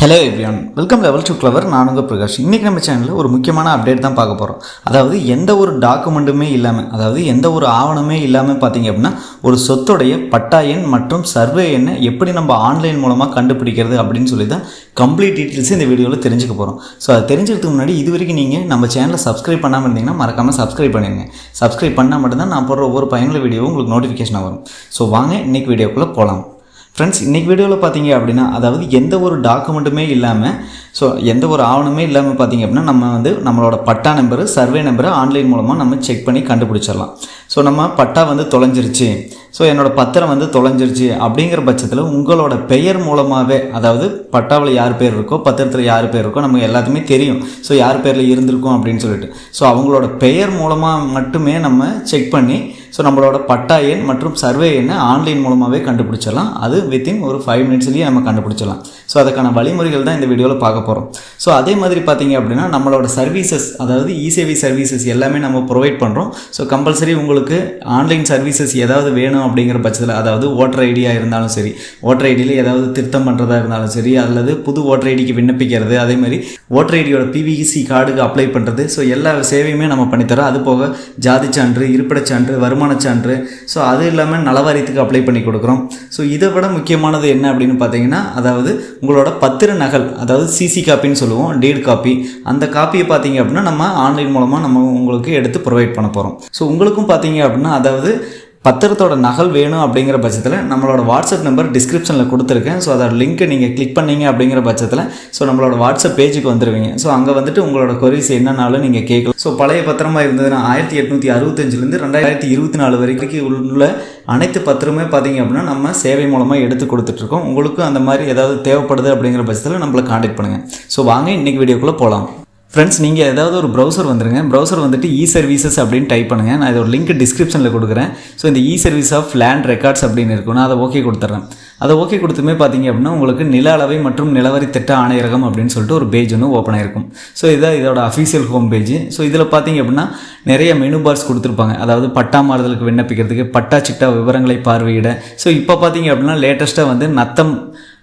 Hello everyone welcome level to clever நான் உங்கள் பிரகாஷ். இன்றைக்கி நம்ம சேனலில் ஒரு முக்கியமான அப்டேட் தான் பார்க்க போகிறோம் அதாவது எந்த ஒரு டாக்குமெண்ட்டுமே இல்லாமல் அதாவது எந்த ஒரு ஆவணமே இல்லாமல் பார்த்தீங்க அப்படின்னா ஒரு சொத்துடைய பட்டா எண் மற்றும் சர்வே எண்ணை எப்படி நம்ம ஆன்லைன் மூலமாக கண்டுபிடிக்கிறது அப்படின்னு சொல்லி தான் கம்ப்ளீட் டீட்டெயில்ஸ் இந்த வீடியோவில் தெரிஞ்சுக்க போகிறோம் ஸோ அதை தெரிஞ்சதுக்கு முன்னாடி இது வரைக்கும் நீங்கள் நம்ம சேனலை சப்ஸ்கிரைப் பண்ணாமல் இருந்தீங்கன்னா மறக்காமல் சப்ஸ்கிரைப் பண்ணிடுங்க. சப்ஸ்கிரைப் பண்ணால் மட்டும்தான் நான் போடுற ஒவ்வொரு பயனுள்ள வீடியோவும் உங்களுக்கு நோட்டிஃபிகேஷன் வரும். ஸோ வாங்க இன்றைக்கி வீடியோக்குள்ளே போகலாம் ஃப்ரெண்ட்ஸ் இன்றைக்கி வீடியோவில் பார்த்தீங்க அப்படின்னா அதாவது எந்த ஒரு டாக்குமெண்ட்டுமே இல்லாமல் ஸோ எந்த ஒரு ஆவணமே இல்லாமல் பார்த்தீங்க அப்படின்னா நம்ம வந்து நம்மளோட பட்டா நம்பரு சர்வே நம்பரை ஆன்லைன் மூலமாக நம்ம செக் பண்ணி கண்டுபிடிச்சிடலாம். ஸோ நம்ம பட்டா வந்து தொலைஞ்சிருச்சு. ஸோ என்னோட பத்திரம் வந்து தொலைஞ்சிருச்சு அப்படிங்கிற பட்சத்தில் உங்களோட பெயர் மூலமாகவே அதாவது பட்டாவில் யார் பேர் இருக்கோ பத்திரத்தில் யார் பேர் இருக்கோ நமக்கு எல்லாத்துக்குமே தெரியும். ஸோ யார் பேரில் இருந்திருக்கும் அப்படின்னு சொல்லிட்டு. ஸோ அவங்களோட பெயர் மூலமாக மட்டுமே நம்ம செக் பண்ணி ஸோ நம்மளோட பட்டா எண் மற்றும் சர்வே எண்ணை ஆன்லைன் மூலமாகவே கண்டுபிடிச்சிடலாம். அது வித்தின் ஒரு ஃபைவ் மினிட்ஸ்லேயே நம்ம கண்டுபிடிச்சிடலாம். ஸோ அதுக்கான வழிமுறைகள் தான் இந்த வீடியோவில் பார்க்க போகிறோம் ஸோ அதே மாதிரி பார்த்தீங்க அப்படின்னா நம்மளோட சர்வீசஸ் அதாவது இசேவை சர்வீசஸ் எல்லாமே நம்ம ப்ரொவைட் பண்ணுறோம் ஸோ கம்பல்சரி உங்களுக்கு ஆன்லைன் சர்வீசஸ் ஏதாவது வேணும் அப்படிங்கிற பட்சத்தில் அதாவது ஓட்டர் ஐடியாக இருந்தாலும் சரி ஓட்டர் ஐடியில் ஏதாவது திருத்தம் பண்ணுறதா இருந்தாலும் சரி அல்லது புது ஓட்டர் ஐடிக்கு விண்ணப்பிக்கிறது அதே மாதிரி ஓட்டர் ஐடியோட பிவிசி கார்டுக்கு அப்ளை பண்ணுறது ஸோ எல்லா சேவையுமே நம்ம பண்ணித்தரோம். அது போக ஜாதி சான்று இருப்பிடச் சான்று வருமான சான்று ஸோ அது இல்லாமல் நலவாரியத்துக்கு அப்ளை பண்ணி கொடுக்குறோம். ஸோ இதை விட முக்கியமானது என்ன அப்படின்னு பார்த்தீங்கன்னா அதாவது உங்களோட பத்திர நகல் அதாவது சிசி காப்பின்னு சொல்லுவோம் டீட் காப்பி அந்த காப்பியை பார்த்தீங்க அப்படின்னா நம்ம ஆன்லைன் மூலமாக நம்ம உங்களுக்கு எடுத்து ப்ரொவைட் பண்ண போகிறோம் ஸோ உங்களுக்கும் பார்த்தீங்க அப்படின்னா அதாவது பத்திரத்தோட நகல் வேணும் அப்படிங்கிற பட்சத்தில் நம்மளோட வாட்ஸ்அப் நம்பர் டிஸ்கிரிப்ஷனில் கொடுத்துருக்கேன். ஸோ அதோட லிங்க்கை நீங்கள் கிளிக் பண்ணீங்க அப்படிங்கிற பட்சத்தில் ஸோ நம்மளோட வாட்ஸ்அப் பேஜுக்கு வந்துடுவீங்க ஸோ அங்கே வந்துட்டு உங்களோட கொரிஸ் என்னன்னாலும் நீங்கள் கேட்கலாம். ஸோ பழைய பத்திரமா இருந்ததுன்னா ஆயிரத்தி எட்நூற்றி அறுபத்தஞ்சிலேருந்து ரெண்டாயிரத்தி இருபத்தி நாலு வரைக்கும் உள்ள அனைத்து பத்திரமே பார்த்தீங்க அப்படின்னா நம்ம சேவை மூலமாக எடுத்து கொடுத்துட்ருக்கோம். உங்களுக்கும் அந்த மாதிரி ஏதாவது தேவைப்படுது அப்படிங்கிற பட்சத்தில் நம்மளை காண்டாக்ட் பண்ணுங்கள் ஸோ வாங்க இன்றைக்கி வீடியோக்குள்ளே போகலாம் ஃப்ரெண்ட்ஸ் நீங்கள் ஏதாவது ஒரு ப்ரௌசர் வந்துருங்க. ப்ரௌசர் வந்துட்டு இ சர்வீசஸ் அப்படின்னு டைப் பண்ணுங்கள் நான் இதோட லிங்க் டிஸ்கிரிப்ஷனில் கொடுக்குறேன். ஸோ இந்த e service of land records அப்படின்னு இருக்கும். நான் அதை ஓகே கொடுத்துட்றேன் அதை ஓகே கொடுத்துமே பார்த்தீங்க அப்படின்னா உங்களுக்கு நில அளவை மற்றும் நிலவரி திட்ட ஆணையரகம் அப்படின்னு சொல்லிட்டு ஒரு பேஜ் ஒன்று ஓப்பன் ஆயிருக்கும். ஸோ இதான் இதோட அஃபீஷியல் ஹோம் பேஜ் ஸோ இதில் பார்த்தீங்க அப்படின்னா நிறைய மெனு பார்ஸ் கொடுத்துருப்பாங்க. அதாவது பட்டா மாறுதலுக்கு விண்ணப்பிக்கிறதுக்கு பட்டா சிட்டா விவரங்களை பார்வையிட. ஸோ இப்போ பார்த்தீங்க அப்படின்னா லேட்டஸ்ட்டாக வந்து நத்தம்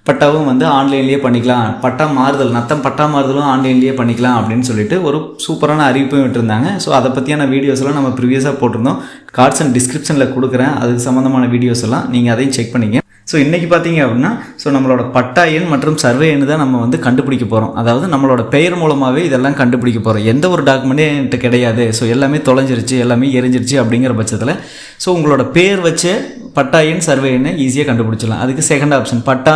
பட்டாவும் வந்து ஆன்லைன்லேயே பண்ணிக்கலாம். பட்டா மாறுதல் நத்தம் பட்டா மாறுதலும் ஆன்லைன்லேயே பண்ணிக்கலாம் அப்படின்னு சொல்லிட்டு ஒரு சூப்பரான அறிவிப்பும் விட்டுருந்தாங்க. ஸோ அதை பற்றியான வீடியோஸ்லாம் நம்ம ப்ரீவியஸாக போட்டிருந்தோம். கார்ட்ஸ் அண்ட் டிஸ்கிரிப்ஷனில் கொடுக்குறேன். அதுக்கு சம்மந்தமான வீடியோஸ் எல்லாம் நீங்கள் அதையும் செக் பண்ணிங்க. ஸோ இன்றைக்கி பார்த்தீங்க அப்படின்னா ஸோ நம்மளோட பட்டா எண் மற்றும் சர்வே எண் தான் நம்ம வந்து கண்டுபிடிக்க போகிறோம் அதாவது நம்மளோட பெயர் மூலமாகவே இதெல்லாம் கண்டுபிடிக்க போகிறோம் எந்த ஒரு டாக்குமெண்ட்டே என்கிட்ட கிடையாது. ஸோ எல்லாமே தொலைஞ்சிருச்சு எல்லாமே எரிஞ்சிருச்சு அப்படிங்கிற பட்சத்தில் ஸோ உங்களோட பேர் வச்சு பட்டா எண் சர்வே எண்ணை ஈஸியாக கண்டுபிடிச்சிடலாம். அதுக்கு செகண்ட் ஆப்ஷன் பட்டா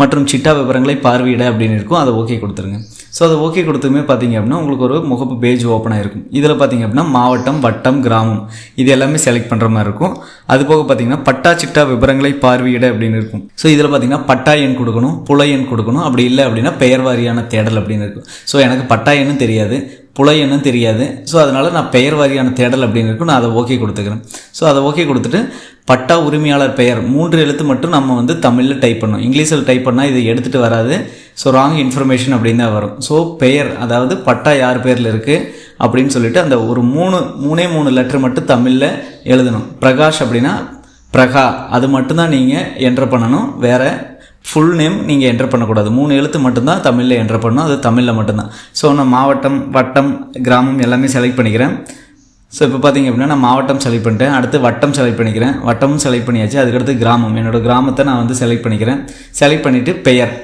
மற்றும் சிட்டா விவரங்களை பார்வையிட அப்படின்னு இருக்கும் அதை ஓகே கொடுத்துருங்க. ஸோ அதை ஓகே கொடுத்துமே பார்த்தீங்க அப்படின்னா உங்களுக்கு ஒரு முகப்பு பேஜ் ஓப்பன் இருக்கும் இதில் பார்த்தீங்க அப்படின்னா மாவட்டம் வட்டம் கிராமம் இது எல்லாமே செலக்ட் பண்ணுற மாதிரி இருக்கும். அது போக பார்த்தீங்கன்னா பட்டா சிட்டா விவரங்களை பார்வையிட அப்படின்னு இருக்கும். ஸோ இதில் பார்த்தீங்கன்னா பட்டா எண் கொடுக்கணும் புல எண் கொடுக்கணும். அப்படி இல்லை அப்படின்னா பெயர் வாரியான தேடல் அப்படின்னு இருக்கும். ஸோ எனக்கு பட்டா எண்ணும் தெரியாது. புலையன்னு தெரியாது. ஸோ அதனால் நான் பெயர் வாரியான தேடல் அப்படின்னு இருக்கும் நான் அதை ஓகே கொடுத்துக்கிறேன். ஸோ அதை ஓகே கொடுத்துட்டு பட்டா உரிமையாளர் பெயர். மூன்று எழுத்து மட்டும் நம்ம வந்து தமிழில் டைப் பண்ணணும். இங்கிலீஷில் டைப் பண்ணால் இது எடுத்துகிட்டு வராது. ஸோ ராங் இன்ஃபர்மேஷன் அப்படின்னு தான் வரும். ஸோ பெயர் அதாவது பட்டா யார் பேரில் இருக்குது அப்படின்னு சொல்லிட்டு அந்த ஒரு மூணு மூணே மூணு லெட்டர் மட்டும் தமிழில் எழுதணும். பிரகாஷ் அப்படின்னா பிரகா. அது மட்டும்தான் நீங்கள் என்ட்ரு பண்ணணும். வேறு ஃபுல் நேம் நீங்கள் என்டர் பண்ணக்கூடாது. மூணு எழுத்து மட்டும்தான் தமிழில் என்டர் பண்ணணும் அது தமிழில் மட்டும்தான். ஸோ நான் மாவட்டம் வட்டம் கிராமம் எல்லாமே செலக்ட் பண்ணிக்கிறேன். ஸோ இப்போ பார்த்தீங்க அப்படின்னா நான் மாவட்டம் செலக்ட் பண்ணிட்டேன். அடுத்து வட்டம் செலக்ட் பண்ணிக்கிறேன். வட்டமும் செலக்ட் பண்ணியாச்சு. அதுக்கடுத்து கிராமம். என்னோடய கிராமத்தை நான் வந்து செலக்ட் பண்ணிக்கிறேன். செலக்ட் பண்ணிவிட்டு பெயர்.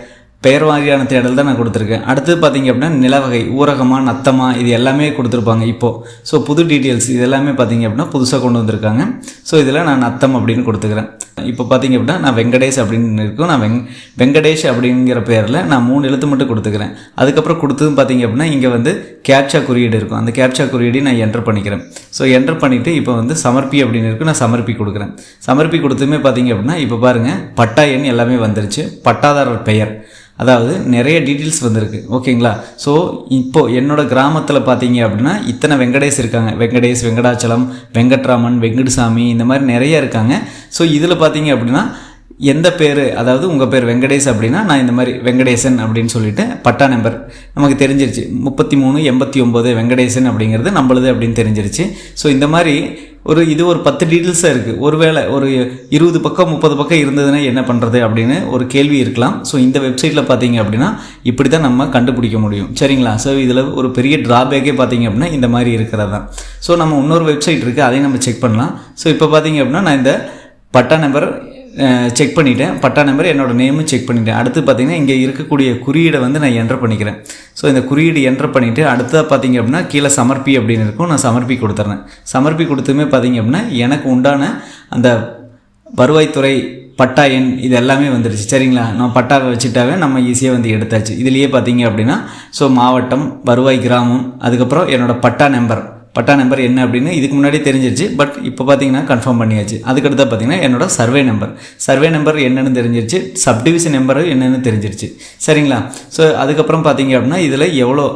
பெயர் வாரியான தேடல் தான் நான் கொடுத்துருக்கேன். அடுத்து பார்த்தீங்க அப்படின்னா நிலவகை ஊரகமா நத்தமா இது எல்லாமே கொடுத்துருப்பாங்க இப்போது ஸோ புது டீட்டெயில்ஸ் இது எல்லாமே பார்த்தீங்க அப்படின்னா புதுசாக கொண்டு வந்திருக்காங்க. ஸோ இதில் நான் நத்தம் அப்படின்னு கொடுத்துக்கிறேன். இப்போ பார்த்தீங்க அப்படின்னா நான் வெங்கடேஷ் அப்படின்னு இருக்கும் நான் வெங் வெங்கடேஷ் அப்படிங்கிற பேரில் நான் மூணு எழுத்து மட்டும் கொடுத்துக்கிறேன். அதுக்கப்புறம் கொடுத்ததும் பார்த்தீங்க அப்படின்னா இங்கே வந்து கேப்சா குறியீடு இருக்கும். அந்த கேப்சா குறியீடு நான் என்டர் பண்ணிக்கிறேன். ஸோ என்டர் பண்ணிவிட்டு இப்போ வந்து சமர்ப்பி அப்படின்னு இருக்கும் நான் சமர்ப்பி கொடுக்குறேன். சமர்ப்பி கொடுத்துமே பார்த்தீங்க அப்படின்னா இப்போ பாருங்கள் பட்டா எண் எல்லாமே வந்துருச்சு. பட்டாதாரர் பெயர். அதாவது நிறைய டீட்டெயில்ஸ் வந்திருக்கு. ஓகேங்களா ஸோ இப்போது என்னோடய கிராமத்தில் பார்த்தீங்க அப்படின்னா இத்தனை வெங்கடேஷ் இருக்காங்க. வெங்கடேஷ் வெங்கடாச்சலம் வெங்கட்ராமன் வெங்கடசாமி இந்த மாதிரி நிறைய இருக்காங்க. ஸோ இதில் பார்த்தீங்க அப்படின்னா எந்த பேர் அதாவது உங்கள் பேர் வெங்கடேஷ் அப்படின்னா நான் இந்த மாதிரி வெங்கடேசன் அப்படின்னு சொல்லிட்டு பட்டா நம்பர் நமக்கு தெரிஞ்சிருச்சு. முப்பத்தி மூணு எண்பத்தி ஒம்பது வெங்கடேசன் அப்படிங்கிறது நம்மளுது அப்படின்னு தெரிஞ்சிருச்சு. ஸோ இந்த மாதிரி ஒரு இது ஒரு பத்து டீட்டெயில்ஸாக இருக்குது ஒருவேளை ஒரு இருபது பக்கம் முப்பது பக்கம் இருந்ததுன்னா என்ன பண்ணுறது அப்படின்னு ஒரு கேள்வி இருக்கலாம். ஸோ இந்த வெப்சைட்டில் பார்த்தீங்க அப்படின்னா இப்படி தான் நம்ம கண்டுபிடிக்க முடியும். சரிங்களா? ஸோ இதில் ஒரு பெரிய ட்ராபேக்கே பார்த்தீங்க அப்படின்னா இந்த மாதிரி இருக்கிறது. தான் ஸோ நம்ம இன்னொரு வெப்சைட் இருக்குது அதையும் நம்ம செக் பண்ணலாம். ஸோ இப்போ பார்த்தீங்க அப்படின்னா நான் இந்த பட்டா நம்பர் செக் பண்ணிட்டேன். பட்டா நம்பர் என்னோடய நேமும் செக் பண்ணிட்டேன். அடுத்து பார்த்தீங்கன்னா இங்கே இருக்கக்கூடிய குறியீடை வந்து நான் என்டர் பண்ணிக்கிறேன். ஸோ இந்த குறியீடு என்டர் பண்ணிவிட்டு அடுத்ததாக பார்த்திங்க அப்படின்னா கீழே சமர்ப்பி அப்படின்னு இருக்கும். நான் சமர்ப்பி கொடுத்துட்றேன் சமர்ப்பி கொடுத்துமே பார்த்திங்க அப்படின்னா எனக்கு உண்டான அந்த வருவாய்த்துறை பட்டா எண் இது எல்லாமே வந்துடுச்சு சரிங்களா? நான் பட்டா வச்சுட்டாவே நம்ம ஈஸியாக வந்து எடுத்தாச்சு. இதுலேயே பார்த்தீங்க அப்படின்னா ஸோ மாவட்டம் வருவாய் கிராமம் அதுக்கப்புறம் என்னோடய பட்டா நம்பர் பட்டா நம்பர் என்ன அப்படின்னு இதுக்கு முன்னாடி தெரிஞ்சிருச்சு பட் இப்போ பார்த்தீங்கன்னா கன்ஃபார்ம் பண்ணியாச்சு. அதுக்கடுத்து பார்த்தீங்கன்னா என்னோட சர்வே நம்பர் சர்வே நம்பர் என்னென்னு தெரிஞ்சிருச்சு சப்டிவிஷன் நம்பர் என்னென்னு தெரிஞ்சிருச்சு. சரிங்களா? ஸோ அதுக்கப்புறம் பார்த்தீங்க அப்படின்னா இதில் எவ்வளோ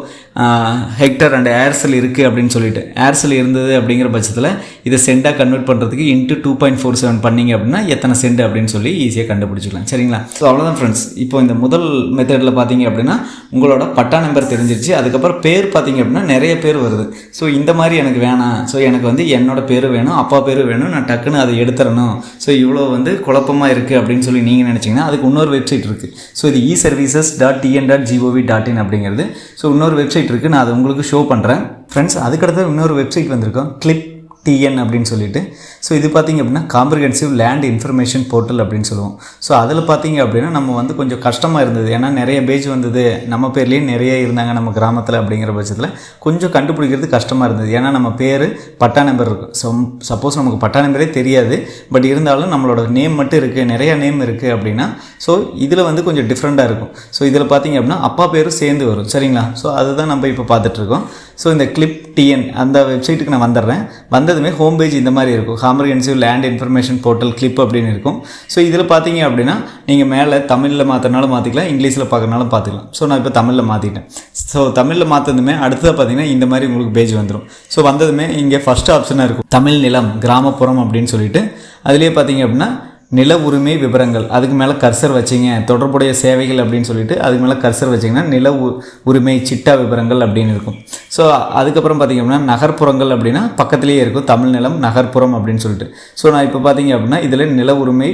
ஹெக்டர் அண்ட் ஏர்செல் இருக்குது அப்படின்னு சொல்லிட்டு. ஏர்செல் இருந்தது அப்படிங்கிற பட்சத்தில் இதை சென்டாக கன்வெர்ட் பண்ணுறதுக்கு into two point four seven பண்ணிங்க அப்படின்னா எத்தனை சென்ட் அப்படின்னு சொல்லி ஈஸியாக கண்டுபிடிச்சிக்கலாம். சரிங்களா? ஸோ அவ்வளோதான் ஃப்ரெண்ட்ஸ் இப்போ இந்த முதல் மெத்தடில் பார்த்தீங்க அப்படின்னா உங்களோட பட்டா நம்பர் தெரிஞ்சிருச்சு. அதுக்கப்புறம் பேர் பார்த்தீங்க அப்படின்னா நிறைய பேர் வருது. ஸோ இந்த மாதிரி எனக்கு வேணாம். ஸோ எனக்கு வந்து என்னோட பேர் வேணும் அப்பா பேர் வேணும் நான் டக்குன்னு அதை எடுத்துடணும் ஸோ இவ்வளோ வந்து குழப்பமாக இருக்குது அப்படின்னு சொல்லி நீங்கள் நினச்சிங்கன்னா அதுக்கு இன்னொரு வெப்சைட் இருக்குது ஸோ இது e services dot TN dot GOV dot in அப்படிங்கிறது. ஸோ இன்னொரு வெப்சைட் இருக்குது நான் அதை உங்களுக்கு ஷோ பண்ணுறேன் ஃப்ரெண்ட்ஸ் அதுக்கடுத்து இன்னொரு வெப்சைட் வந்திருக்கோம். கிளிப் டிஎன் அப்படின்னு சொல்லிட்டு. ஸோ இது பார்த்திங்க அப்படின்னா காம்ப்ரிஹென்சிவ் லேண்ட் இன்ஃபர்மேஷன் போர்ட்டல் அப்படின்னு சொல்லுவோம். ஸோ அதில் பார்த்திங்க அப்படின்னா நம்ம வந்து கொஞ்சம் கஷ்டமாக இருந்தது. ஏன்னா நிறைய பேஜ் வந்தது. நம்ம பேர்லேயே நிறைய இருந்தாங்க நம்ம கிராமத்தில் அப்படிங்கிற பட்சத்தில். கொஞ்சம் கண்டுபிடிக்கிறது கஷ்டமாக இருந்தது. ஏன்னா நம்ம பேர் பட்டா நம்பர் இருக்கும் ஸோ சப்போஸ் நமக்கு பட்டா நம்பரே தெரியாது. பட் இருந்தாலும் நம்மளோட நேம் மட்டும் இருக்குது நிறையா நேம் இருக்குது அப்படின்னா ஸோ இதில் வந்து கொஞ்சம் டிஃப்ரெண்ட்டாக இருக்கும். ஸோ இதில் பார்த்தீங்க அப்படின்னா அப்பா பேரும் சேர்ந்து வரும். சரிங்களா? ஸோ அதுதான் நம்ம இப்போ பார்த்துட்ருக்கோம் ஸோ இந்த கிளிப் டிஎன் அந்த வெப்சைட்டுக்கு நான் வந்துடுறேன். வந்ததுமே ஹோம் பேஜ் இந்த மாதிரி இருக்கும். Comprehensive land information portal clip அப்படின்னு இருக்கும். ஸோ இதில் பார்த்தீங்க அப்படின்னா நீங்கள் மேலே தமிழில் மாற்றினாலும் மாற்றிக்கலாம் இங்கிலீஷில் பார்க்கறனாலும் பார்த்துக்கலாம். ஸோ நான் இப்போ தமிழில் மாற்றிட்டேன் ஸோ தமிழில் மாற்றதுமே அடுத்ததாக பார்த்தீங்கன்னா இந்த மாதிரி உங்களுக்கு பேஜ் வந்துடும் ஸோ வந்ததுமே இங்கே ஃபஸ்ட் ஆப்ஷனாக இருக்கும். தமிழ் நிலம் கிராமப்புறம் அப்படின்னு சொல்லிட்டு. அதுலேயே பார்த்தீங்க அப்படின்னா நில உரிமை விவரங்கள் அதுக்கு மேலே கர்சர் வச்சிங்க தொடர்புடைய சேவைகள் அப்படின்னு சொல்லிட்டு அதுக்கு மேலே கர்சர் வச்சிங்கன்னா நில உ உரிமை சிட்டா விவரங்கள் அப்படின்னு இருக்கும். ஸோ அதுக்கப்புறம் பார்த்திங்க அப்படின்னா நகர்ப்புறங்கள் அப்படின்னா பக்கத்துலேயே இருக்கும். தமிழ் நிலம் நகர்ப்புறம் அப்படின்னு சொல்லிட்டு. ஸோ நான் இப்போ பார்த்தீங்க அப்படின்னா இதில் நில உரிமை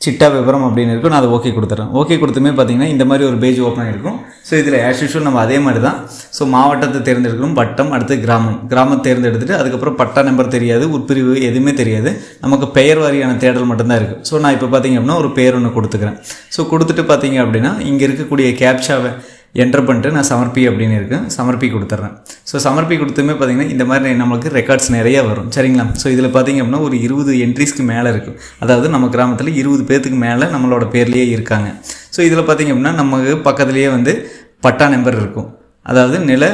சிட்டா விவரம் அப்படின்னு இருக்கும் நான் அதை ஓகே கொடுத்துட்றேன் ஓகே கொடுத்துமே பார்த்தீங்கன்னா இந்த மாதிரி ஒரு பேஜ் ஓப்பன் ஆகிருக்கும் ஸோ இதில் ஆஸ் யூஷுவல் நம்ம அதே மாதிரி தான் ஸோ மாவட்டத்தை தேர்ந்தெடுக்கணும் வட்டம் அடுத்து கிராமம். கிராமம் தேர்ந்தெடுத்துட்டு அதுக்கப்புறம் பட்டா நம்பர் தெரியாது உட்பிரிவு எதுவுமே தெரியாது. நமக்கு பெயர் வாரியான தேடல் மட்டும்தான் இருக்குது ஸோ நான் இப்போ பார்த்தீங்க அப்படின்னா ஒரு பேர் ஒன்று கொடுத்துக்கிறேன். ஸோ கொடுத்துட்டு பார்த்தீங்க அப்படின்னா இங்கே இருக்கக்கூடிய கேப்ஷாவை என்டர் பண்ணிட்டு நான் சமர்ப்பி அப்படின்னு இருக்கேன். சமர்ப்பி கொடுத்துட்றேன் ஸோ சமர்ப்பி கொடுத்துமே பார்த்திங்கன்னா இந்த மாதிரி நம்மளுக்கு ரெக்கார்ட்ஸ் நிறையா வரும். சரிங்களா? ஸோ இதில் பார்த்தீங்க அப்படின்னா ஒரு இருபது என்ட்ரிஸ்க்கு மேலே இருக்கும் அதாவது நம்ம கிராமத்தில் இருபது பேர்த்துக்கு மேலே நம்மளோட பேர்லேயே இருக்காங்க. ஸோ இதில் பார்த்தீங்க அப்படின்னா நமக்கு பக்கத்துலேயே வந்து பட்டா நம்பர் இருக்கும். அதாவது நில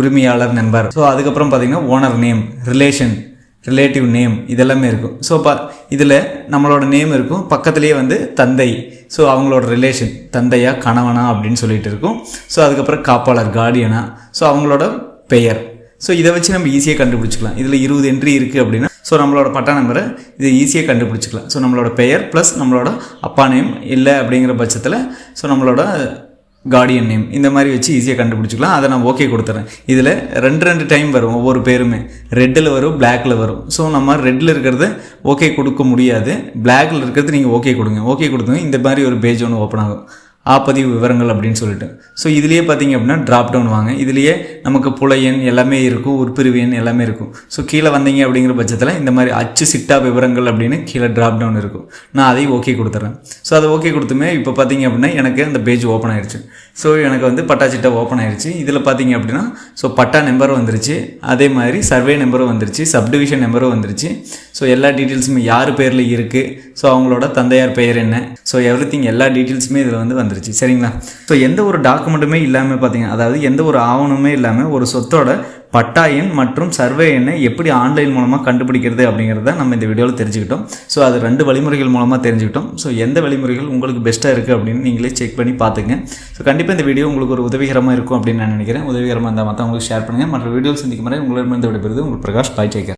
உரிமையாளர் நம்பர் ஸோ அதுக்கப்புறம் பார்த்திங்கன்னா owner name relation relative name இதெல்லாமே இருக்கும். ஸோ ப இதில் நம்மளோட நேம் இருக்கும். பக்கத்துலேயே வந்து தந்தை. ஸோ அவங்களோட ரிலேஷன் தந்தையா கணவனா அப்படின்னு சொல்லிட்டு இருக்கும். ஸோ அதுக்கப்புறம் காப்பாளர் கார்டியனா ஸோ அவங்களோட பெயர். ஸோ இதை வச்சு நம்ம ஈஸியாக கண்டுபிடிச்சிக்கலாம். இதில் இருபது என்ட்ரி இருக்குது அப்படின்னா ஸோ நம்மளோட பட்டா நம்பரை இதை ஈஸியாக கண்டுபிடிச்சிக்கலாம். ஸோ நம்மளோட பெயர் ப்ளஸ் நம்மளோட அப்பா நேம் இல்லை அப்படிங்கிற பட்சத்தில் ஸோ நம்மளோட கார்டியன் நேம் இந்த மாதிரி வச்சு ஈஸியாக கண்டுபிடிச்சிக்கலாம். அதை நான் ஓகே கொடுத்துறேன். இதில் ரெண்டு ரெண்டு டைம் வரும் ஒவ்வொரு பேருமே. ரெட்டில் வரும் பிளாக்ல வரும். ஸோ நம்ம ரெட்டில் இருக்கிறத ஓகே கொடுக்க முடியாது. பிளாக்ல இருக்கிறது நீங்கள் ஓகே கொடுங்க. ஓகே கொடுத்துங்க இந்த மாதிரி ஒரு பேஜ் ஒன்று ஓப்பன் ஆகும். ஆப்பதிவு விவரங்கள் அப்படின்னு சொல்லிட்டு. ஸோ இதுலேயே பார்த்தீங்க அப்படின்னா ட்ராப் டவுன் வாங்க. இதுலேயே நமக்கு புலையன் எல்லாமே இருக்கும் உட்பிரிவு எண் எல்லாமே இருக்கும். ஸோ கீழே வந்தீங்க அப்படிங்கிற பட்சத்தில் இந்த மாதிரி அச்சு சிட்டா விவரங்கள் அப்படின்னு கீழே ட்ராப் டவுன் இருக்கும். நான் அதையும் ஓகே கொடுத்துட்றேன் ஸோ அதை ஓகே கொடுத்துமே இப்போ பார்த்தீங்க அப்படின்னா எனக்கு அந்த பேஜ் ஓப்பன் ஆயிடுச்சு ஸோ எனக்கு வந்து பட்டா சிட்டா ஓப்பன் ஆயிடுச்சு இதில் பார்த்தீங்க அப்படின்னா ஸோ பட்டா நம்பரும் வந்துருச்சு. அதே மாதிரி சர்வே நம்பரும் வந்துருச்சு சப்டிவிஷன் நம்பரும் வந்துருச்சு. ஸோ எல்லா டீட்டெயில்ஸுமே யார் பேரில் இருக்குது ஸோ அவங்களோட தந்தையார் பெயர் என்ன? ஸோ எவ்ரி எல்லா டீட்டெயில்ஸுமே இதில் வந்து வந்துருச்சு. சரிங்களா? ஸோ எந்த ஒரு டாக்குமெண்ட்டுமே இல்லாமல் பார்த்தீங்கன்னா அதாவது எந்த ஒரு ஆவணமே இல்லாமல் ஒரு சொத்தோட பட்டா எண் மற்றும் சர்வே எண்ணை எப்படி ஆன்லைன் மூலமாக கண்டுபிடிக்கிறது அப்படிங்கிறத நம்ம இந்த வீடியோவில் தெரிஞ்சுக்கிட்டோம். ஸோ அது ரெண்டு வழிமுறைகள் மூலமாக தெரிஞ்சுக்கிட்டோம். ஸோ எந்த வழிமுறைகள் உங்களுக்கு பெஸ்ட்டாக இருக்குது அப்படின்னு நீங்களே செக் பண்ணி பார்த்துங்க ஸோ கண்டிப்பாக இந்த வீடியோ உங்களுக்கு ஒரு உதவிகரமாக இருக்கும் அப்படின்னு நான் நினைக்கிறேன். உதவிகரமாக இருந்தால் மற்றவங்களுக்கு ஷேர் பண்ணுங்கள் மற்ற வீடியோ சந்திக்கும் முறை உங்களிடமிருந்து விடைபெறுது உங்களுக்கு பிரகாஷ். பாய் டேக்கர்